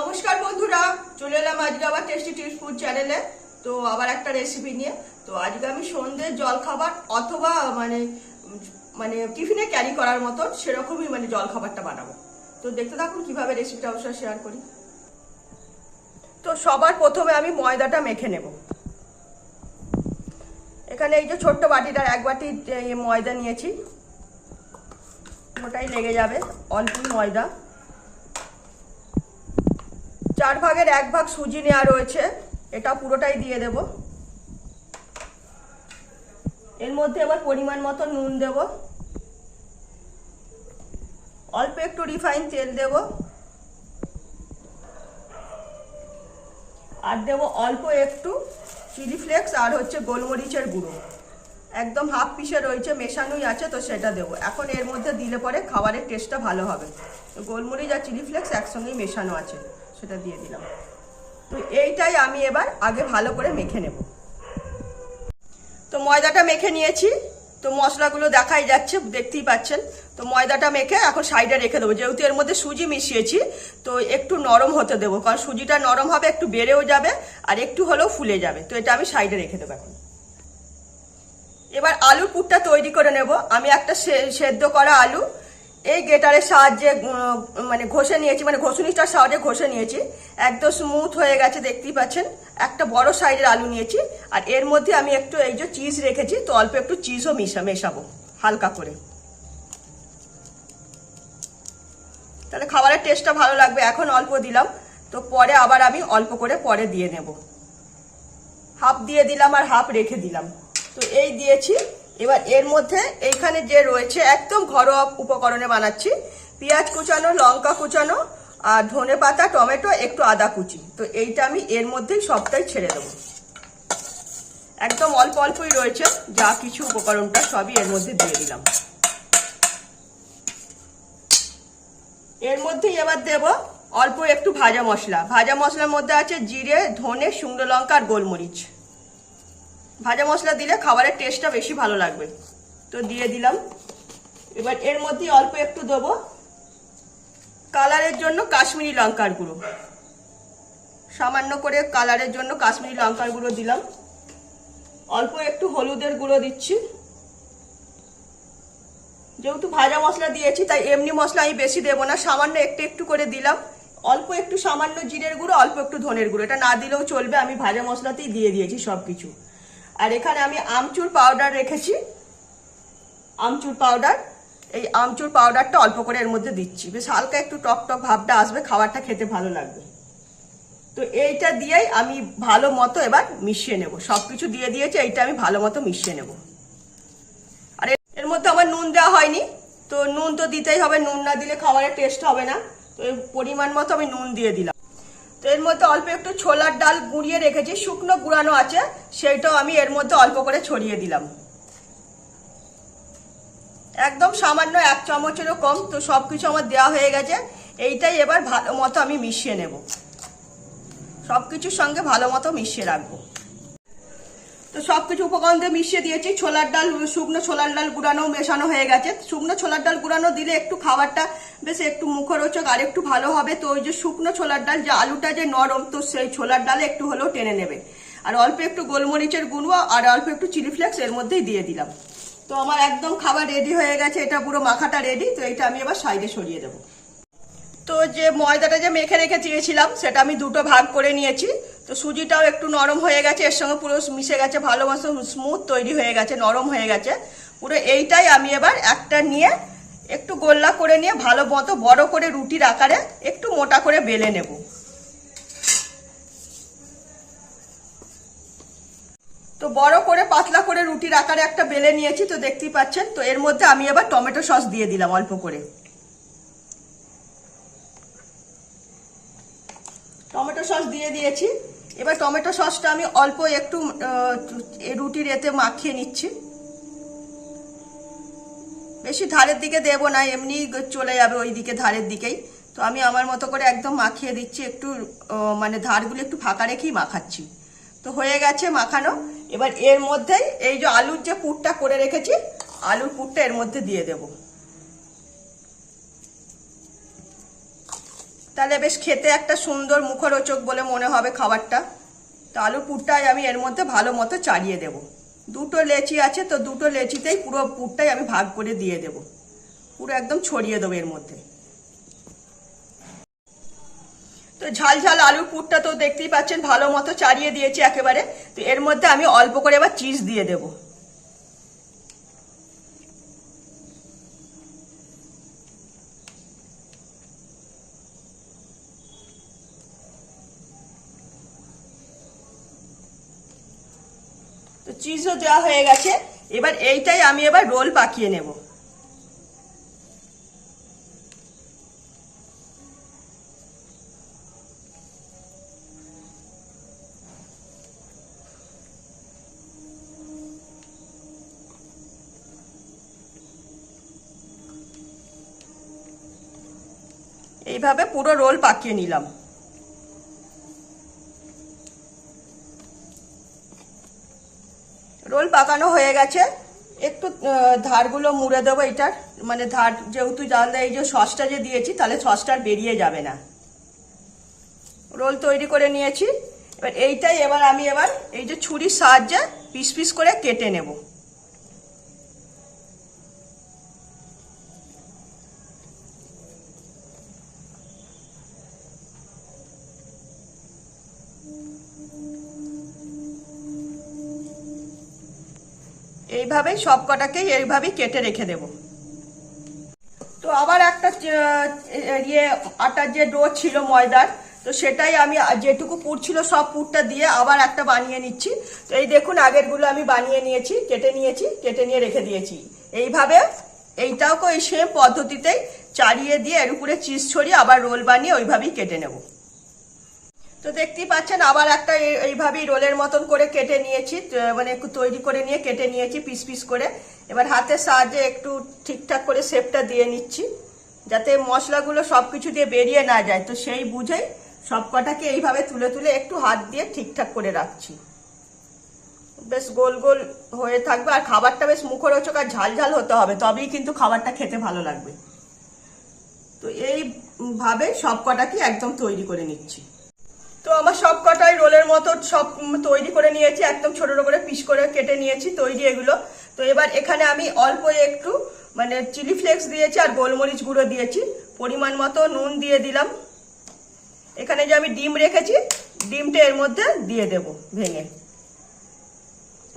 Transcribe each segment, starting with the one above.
নমস্কার বন্ধুরা, চলে এলাম আজকে আবার টেস্টি টিপস ফুড চ্যানেলে তো আবার একটা রেসিপি নিয়ে। তো আজকে আমি সন্ধ্যের জল খাবার অথবা মানে মানে টিফিনে ক্যারি করার মতো সেরকমই মানে জল খাবারটা বানাবো। তো দেখতে থাকুন কীভাবে রেসিপিটা অবশ্যই শেয়ার করি। তো সবার প্রথমে আমি ময়দাটা মেখে নেব। এখানে এই যে ছোট্ট বাটিটার এক বাটি ময়দা নিয়েছি, ওটাই লেগে যাবে অল্পই ময়দা। চার ভাগের এক ভাগ সুজি নেওয়া রয়েছে। এটা পুরোটাই দিয়ে দেব। এর মধ্যে এবার পরিমাণ মতো নুন দেব। অল্প একটু রিফাইন তেল দেব। আর দেব অল্প একটু চিলি ফ্লেক্স আর হচ্ছে গোলমরিচের গুঁড়ো। একদম হাফ পিসে রয়েছে, মেশানোই আছে, তো সেটা দেবো। এখন এর মধ্যে দিলে পরে খাবারের টেস্টটা ভালো হবে। গোলমরিচ আর চিলি ফ্লেক্স একসঙ্গেই মেশানো আছে। সেটা দিয়ে দিলাম। তো এইটাই আমি এবার আগে ভালো করে মেখে নেব। তো ময়দাটা মেখে নিয়েছি। তো মশলাগুলো দেখাই যাচ্ছে, দেখতেই পাচ্ছেন। তো ময়দাটা মেখে এখন সাইডে রেখে দেবো। যেহেতু এর মধ্যে সুজি মিশিয়েছি, তো একটু নরম হতে দেবো। কারণ সুজিটা নরম হবে, একটু বেড়েও যাবে আর একটু হলেও ফুলে যাবে। তো এটা আমি সাইডে রেখে দেবো এখন। এবার আলুর পুরটা তৈরি করে নেব। আমি একটা সেদ্ধ করা আলু এই গেটারের সাহায্যে মানে ঘষে নিয়েছি মানে ঘষুনিটার সাহায্যে ঘষে নিয়েছি। একদম স্মুথ হয়ে গেছে, দেখতেই পাচ্ছেন। একটা বড় সাইজের আলু নিয়েছি, আর এর মধ্যে আমি একটু এই যে চিজ রেখেছি, তো অল্প একটু চিজও মিশা, মেশাবো, হালকা করে। তাহলে খাবারের টেস্টটা ভালো লাগবে, এখন অল্প দিলাম। তো পরে আবার আমি অল্প করে পরে দিয়ে নেব। হাফ দিয়ে দিলাম আর হাফ রেখে দিলাম। তো এই দিয়েছি। এবার এর মধ্যে এইখানে যে রয়েছে একদম ঘরোয়া উপকরণে বানাচ্ছি। পেঁয়াজ কুচানো, লঙ্কা কুচানো, আর ধনে পাতা, টমেটো, একটু আদা কুচি। তো এইটা আমি এর মধ্যেই সবটাই ছেড়ে দেবো। একদম অল্প অল্পই রয়েছে, যা কিছু উপকরণটা সবই এর মধ্যে দিয়ে দিলাম। এর মধ্যেই এবার দেব অল্প একটু ভাজা মশলা। ভাজা মশলার মধ্যে আছে জিরে, ধনে, শুকনো লঙ্কা, আর গোলমরিচ। ভাজা মশলা দিলে খাবারের টেস্টটা বেশি ভালো লাগবে। তো দিয়ে দিলাম। এবার এর মধ্যে অল্প একটু দেবো কালারের জন্য কাশ্মীরি লঙ্কার গুঁড়ো। সামান্য করে কালারের জন্য কাশ্মীরি লঙ্কার গুঁড়ো দিলাম। অল্প একটু হলুদের গুঁড়ো দিচ্ছি। যেহেতু ভাজা মশলা দিয়েছি, তাই এমনি মশলা আমি বেশি দেবো না। সামান্য একটু একটু করে দিলাম। অল্প একটু সামান্য জিরের গুঁড়ো, অল্প একটু ধনের গুঁড়ো। এটা না দিলেও চলবে, আমি ভাজা মশলাতেই দিয়ে দিয়েছি সব কিছু আর এখানে আমি আমচুর পাউডার রেখেছি। আমচুর পাউডার এই আমচুর পাউডারটা অল্প করে এর মধ্যে দিচ্ছি। বেশ হালকা একটু টক টক ভাবটা আসবে, খাবারটা খেতে ভালো লাগবে। তো এইটা দিয়েই আমি ভালো মতো এবার মিশিয়ে নেব। সব কিছু দিয়ে দিয়েছি, এইটা আমি ভালো মতো মিশিয়ে নেব। আর এর- মধ্যে আমার নুন দেওয়া হয়নি। তো নুন তো দিতেই হবে, নুন না দিলে খাবারের টেস্ট হবে না। তো পরিমাণ মতো আমি নুন দিয়ে দিলাম। তো এর মধ্যে অল্প একটু ছোলার ডাল গুঁড়িয়ে রেখেছি, শুকনো গুঁড়ানো আছে, সেইটাও আমি এর মধ্যে অল্প করে ছড়িয়ে দিলাম। একদম সামান্য এক চামচেরও কম, তো সব কিছু আমার দেওয়া হয়ে গেছে। এইটাই এবার ভালো মতো আমি মিশিয়ে নেব। সব কিছুর সঙ্গে ভালো মতো মিশিয়ে রাখব। তো সব কিছু উপকরণ দিয়ে মিশিয়ে দিয়েছি। ছোলার ডাল, শুকনো ছোলার ডাল গুঁড়ানো মেশানো হয়ে গেছে। শুকনো ছোলার ডাল গুঁড়ানো দিলে একটু খাবারটা বেশ একটু মুখরোচক আর একটু ভালো হবে। তো ওই যে শুকনো ছোলার ডাল, যে আলুটা যে নরম, তো সেই ছোলার ডালে একটু হলেও টেনে নেবে। আর অল্প একটু গোলমরিচের গুঁড়ো আর অল্প একটু চিলি ফ্লেক্স এর মধ্যেই দিয়ে দিলাম। তো আমার একদম খাবার রেডি হয়ে গেছে। এটা পুরো মাখাটা রেডি। তো এটা আমি এবার সাইডে সরিয়ে দেবো। তো যে ময়দাটা যে মেখে রেখে চেয়েছিলাম, সেটা আমি দুটো ভাগ করে নিয়েছি। তো সুজিটাও একটু নরম হয়ে গেছে, এর সঙ্গে পুরো মিশে গেছে, ভালো মতো স্মুথ তৈরি হয়ে গেছে, নরম হয়ে গেছে। পুরো এইটাই আমি এবার একটা নিয়ে একটু গোল্লা করে নিয়ে ভালো মতো বড় করে রুটির আকারে একটু মোটা করে বেলে নেব। তো বড় করে পাতলা করে রুটির আকারে একটা বেলে নিয়েছি, তো দেখতেই পাচ্ছেন। তো এর মধ্যে আমি এবার টমেটো সস দিয়ে দিলাম অল্প করে টমেটো সস দিয়ে দিয়েছি। এবার টমেটো সসটা আমি অল্প একটু রুটির এতে মাখিয়ে নিচ্ছি। বেশি ধারের দিকে দেবো না, এমনি চলে যাবে ওই দিকে ধারের দিকেই। তো আমি আমার মতো করে একদম মাখিয়ে দিচ্ছি, একটু মানে ধারগুলো একটু ফাঁকা রেখেই মাখাচ্ছি। তো হয়ে গেছে মাখানো। এবার এর মধ্যেই এই যে আলুর যে পুরটা করে রেখেছি, আলুর পুরটা এর মধ্যে দিয়ে দেবো। তাহলে বেশ খেতে একটা সুন্দর মুখরোচক বলে মনে হবে খাবারটা। তো আলুর পুরটাই আমি এর মধ্যে ভালো মতো চাড়িয়ে দেব। দুটো লেচি আছে তো দুটো লেচিতেই পুরো পুরটাই আমি ভাগ করে দিয়ে দেব। পুরো একদম ছড়িয়ে দেবো এর মধ্যে। তো ঝাল ঝাল আলুর পুরটা তো দেখতেই পাচ্ছেন ভালো মতো চাড়িয়ে দিয়েছি একেবারে। তো এর মধ্যে আমি অল্প করে এবার চিজ দিয়ে দেব। চিজও দেওয়া হয়ে গেছে। এবার এইটাই আমি এবার রোল পাকিয়ে নেব। এইভাবে পুরো রোল পাকিয়ে নিলাম। রোল পাকানো হয়ে গেছে। একটু ধারগুলো মুড়ে দেবো এটার। মানে ধার, যেহেতু জানলে, এই যে সসটা যে দিয়েছি, তাহলে সসটা বেরিয়ে যাবে না। রোল তৈরি করে নিয়েছি। এবার এইটাই এবার আমি এবার এই যে ছুরির সাহায্যে পিস পিস করে কেটে নেব। এইভাবেই সব কটাকেই এইভাবেই কেটে রেখে দেব। তো আবার একটা ইয়ে আটার যে ডো ছিল ময়দার, তো সেটাই আমি যেটুকু পুর ছিল সব পুরটা দিয়ে আবার একটা বানিয়ে নিচ্ছি। তো এই দেখুন, আগেরগুলো আমি বানিয়ে নিয়েছি, কেটে নিয়েছি, কেটে নিয়ে রেখে দিয়েছি। এইভাবে এইটাও ওই সেম পদ্ধতিতেই চাড়িয়ে দিয়ে এর উপরে চিজ ছড়িয়ে আবার রোল বানিয়ে ওইভাবেই কেটে নেব। তো দেখতেই পাচ্ছেন, আবার একটা এই- এইভাবেই রোলের মতন করে কেটে নিয়েছি মানে একটু তৈরি করে নিয়ে কেটে নিয়েছি পিস পিস করে। এবার হাতের সাহায্যে একটু ঠিকঠাক করে শেপটা দিয়ে নিচ্ছি, যাতে মশলাগুলো সব কিছু দিয়ে বেরিয়ে না যায়। তো সেই বুঝেই সব কটাকে এইভাবে তুলে তুলে একটু হাত দিয়ে ঠিকঠাক করে রাখছি। বেশ গোল গোল হয়ে থাকবে, আর খাবারটা বেশ মুখরোচক আর ঝাল ঝাল হতে হবে, তবেই কিন্তু খাবারটা খেতে ভালো লাগবে। তো এইভাবে সব কটাকে একদম তৈরি করে নিচ্ছি। তো আমার সব কটাই রোলের মতো সব তৈরি করে নিয়েছি, একদম ছোট ছোট করে পিস করে কেটে নিয়েছি তৈরি এগুলো। তো এবার এখানে আমি অল্প একটু মানে চিলি ফ্লেক্স দিয়েছি আর গোলমরিচ গুঁড়ো দিয়েছি। পরিমাণ মতো নুন দিয়ে দিলাম। এখানে যে আমি ডিম রেখেছি, ডিমটা এর মধ্যে দিয়ে দেব ভেঙে।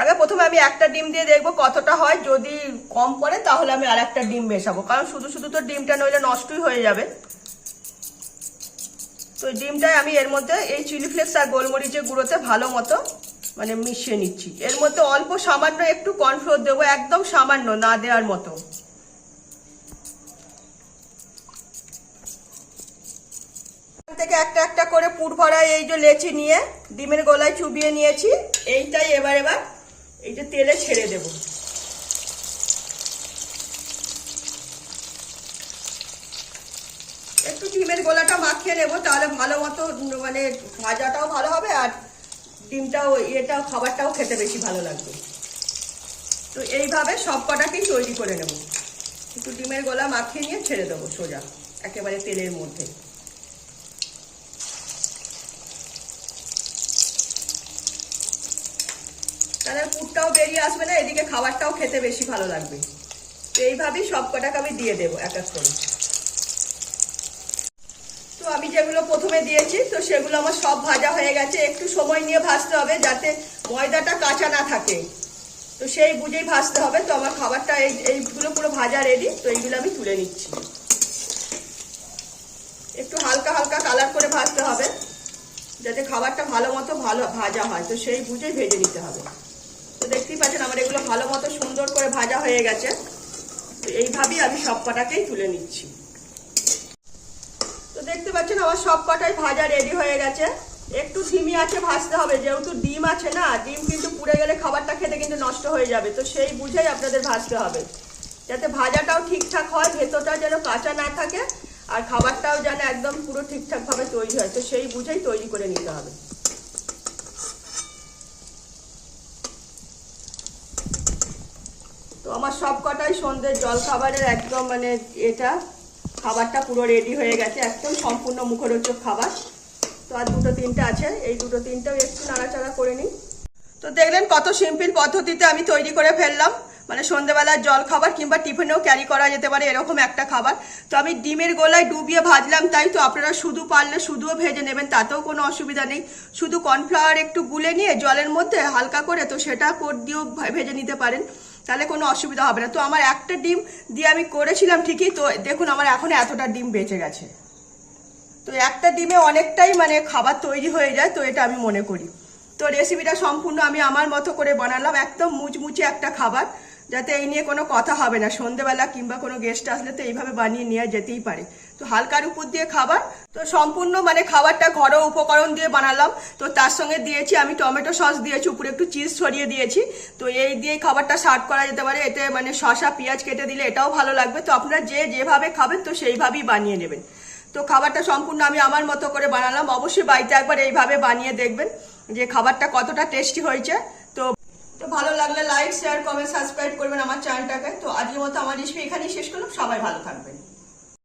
আগে প্রথমে আমি একটা ডিম দিয়ে দেখব কতটা হয়, যদি কম পড়ে তাহলে আমি আর একটা ডিম মেশাবো। কারণ শুধু শুধু তো ডিমটা নইলে নষ্টই হয়ে যাবে। তো ডিমটাই আমি এর মধ্যে এই চিলি ফ্লেক্স আর গোলমরিচের গুঁড়োতে ভালো মতো মানে মিশিয়ে নিচ্ছি। এর মধ্যে অল্প সামান্য একটু কর্নফ্লোর দেবো, একদম সামান্য, না দেওয়ার মতো। থেকে একটা একটা করে পুর ভরা এই যে লেচি নিয়ে, ডিমের গলায় চুবিয়ে নিয়েছি। এইটাই এবার এবার এই যে তেলে ছেড়ে দেবো। একটু ডিমের গোলাটা মাখিয়ে নেব, তাহলে ভালো মতো মানে ভাজাটাও ভালো হবে আর ডিমটাও, ইয়েটাও, খাবারটাও খেতে বেশি ভালো লাগবে। তো এইভাবে সব কটাকেই তৈরি করে নেব। একটু ডিমের গোলা মাখিয়ে নিয়ে ছেড়ে দেবো সোজা, একেবারে তেলের মধ্যে। তাহলে পুরটাও বেরিয়ে আসবে না, এদিকে খাবারটাও খেতে বেশি ভালো লাগবে। তো এইভাবেই সব কটাকে আমি দিয়ে দেবো, এক এক করে। যেগুলো প্রথমে দিয়েছি, তো সেগুলো আমার সব ভাজা হয়ে গেছে। একটু সময় নিয়ে ভাজতে হবে যাতে ময়দাটা কাঁচা না থাকে। তো সেই বুঝেই ভাজতে হবে। তো আমার খাবারটা এই এইগুলো পুরো ভাজা রেডি তো এইগুলো আমি তুলে নিচ্ছি। একটু হালকা হালকা কালার করে ভাজতে হবে, যাতে খাবারটা ভালো মতো ভালো ভাজা হয়। তো সেই বুঝেই ভেজে নিতে হবে। তো দেখতেই পাচ্ছেন আমার এগুলো ভালো মতো সুন্দর করে ভাজা হয়ে গেছে। তো এইভাবেই আমি সব কটাকেই তুলে নিচ্ছি। দেখতে পাচ্ছেন, আমার সব কটাই ভাজা রেডি হয়ে গেছে। একটু ধিমি আছে, ভাজতে হবে। যেহেতু ডিম আছে না, ডিম কিন্তু পুড়ে গেলে খাবারটা খেতে কিন্তু নষ্ট হয়ে যাবে। তো সেই বুঝেই আপনাদের ভাজতে হবে। যাতে ভাজাটাও ঠিকঠাক হয়, ভেতরটা যেন কাঁচা না থাকে, আর খাবারটাও যেন একদম পুরো ঠিকঠাকভাবে তৈরি হয়। তো সেই বুঝেই তৈরি করে নিতে হবে। তো আমার সব কটাই সন্ধ্যের জল খাবারের একদম মানে এটা। খাবারটা পুরো রেডি হয়ে গেছে, একদম সম্পূর্ণ মুখরোচক খাবার। তো আর দুটো তিনটে আছে, এই দুটো তিনটেও একটু নাড়াচাড়া করে নিই। তো দেখলেন কত সিম্পল পদ্ধতিতে আমি তৈরি করে ফেললাম। মানে সন্ধ্যেবেলার জল খাবার কিংবা টিফিনেও ক্যারি করা যেতে পারে এরকম একটা খাবার। তো আমি ডিমের গোলায় ডুবিয়ে ভাজলাম তাই তো আপনারা শুধু পারলে শুধুও ভেজে নেবেন, তাতেও কোনো অসুবিধা নেই। শুধু কর্নফ্লাওয়ার একটু গুলে নিয়ে জলের মধ্যে হালকা করে তো সেটা কোট দিয়েও ভেজে নিতে পারেন। তাহলে কোনো অসুবিধা হবে না। তো আমার একটা ডিম দিয়ে আমি করেছিলাম ঠিকই, তো দেখুন আমার এখন এতটা ডিম বেঁচে গেছে। তো একটা ডিমে অনেকটাই মানে খাবার তৈরি হয়ে যায়, তো এটা আমি মনে করি। তো রেসিপিটা সম্পূর্ণ আমি আমার মতো করে বানালাম, একদম মুচমুচে একটা খাবার। যাতে এই নিয়ে কোনো কথা হবে না। সন্ধেবেলা কিংবা কোনো গেস্ট আসলে তো এইভাবে বানিয়ে নেওয়া যেতেই পারে। তো হালকার উপর দিয়ে খাবার, তো সম্পূর্ণ মানে খাবারটা ঘরোয়া উপকরণ দিয়ে বানালাম। তো তার সঙ্গে দিয়েছি আমি টমেটো সস দিয়েছি, উপরে একটু চিজ ছড়িয়ে দিয়েছি। তো এই দিয়ে খাবারটা সার্ভ করা যেতে পারে। এতে মানে শসা, পেঁয়াজ কেটে দিলে এটাও ভালো লাগবে। তো আপনারা যে যেভাবে খাবেন, তো সেইভাবেই বানিয়ে নেবেন। তো খাবারটা সম্পূর্ণ আমি আমার মতো করে বানালাম। অবশ্যই বাড়িতে একবার এইভাবে বানিয়ে দেখবেন যে খাবারটা কতটা টেস্টি হয়েছে। তো ভালো লাগলে লাইক শেয়ার কমেন্ট সাবস্ক্রাইব করবেন আমার চ্যানেলটাকে তো আজকের মতো আমার রেসিপি এখানেই শেষ করলাম। সবাই ভালো থাকবেন।